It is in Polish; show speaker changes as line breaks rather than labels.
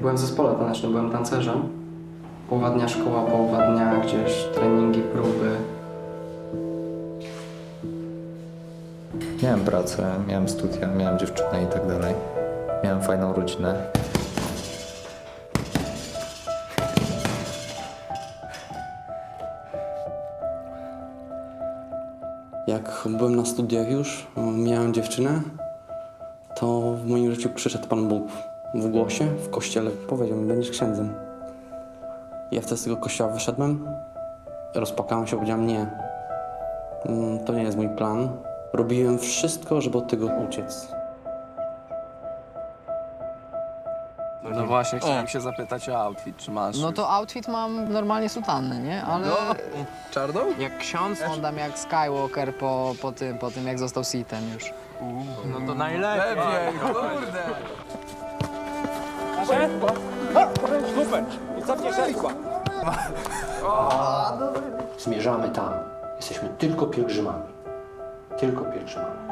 Byłem w zespole tanecznym, byłem tancerzem. Połowa dnia szkoła, połowa dnia gdzieś treningi, próby.
Miałem pracę, miałem studia, miałem dziewczynę i tak dalej. Miałem fajną rodzinę.
Jak byłem na studiach już, miałem dziewczynę, to w moim życiu przyszedł Pan Bóg w głosie, w kościele. Powiedział mi, będziesz księdzem. Ja wtedy z tego kościoła wyszedłem, rozpakałem się, powiedziałem nie. Mm, To nie jest mój plan. Robiłem wszystko, żeby od tego uciec.
No właśnie, chciałem się zapytać o outfit, czy masz?
No to outfit mam normalnie sutannę, nie? Ale
Czarną?
jak ksiądz, wyglądam jak Skywalker po, po, tym, po tym, jak został Sithem już.
No to najlepiej. Lepiej, kurde.
Zmierzamy tam. Jesteśmy tylko pielgrzymami. Tylko pielgrzymami.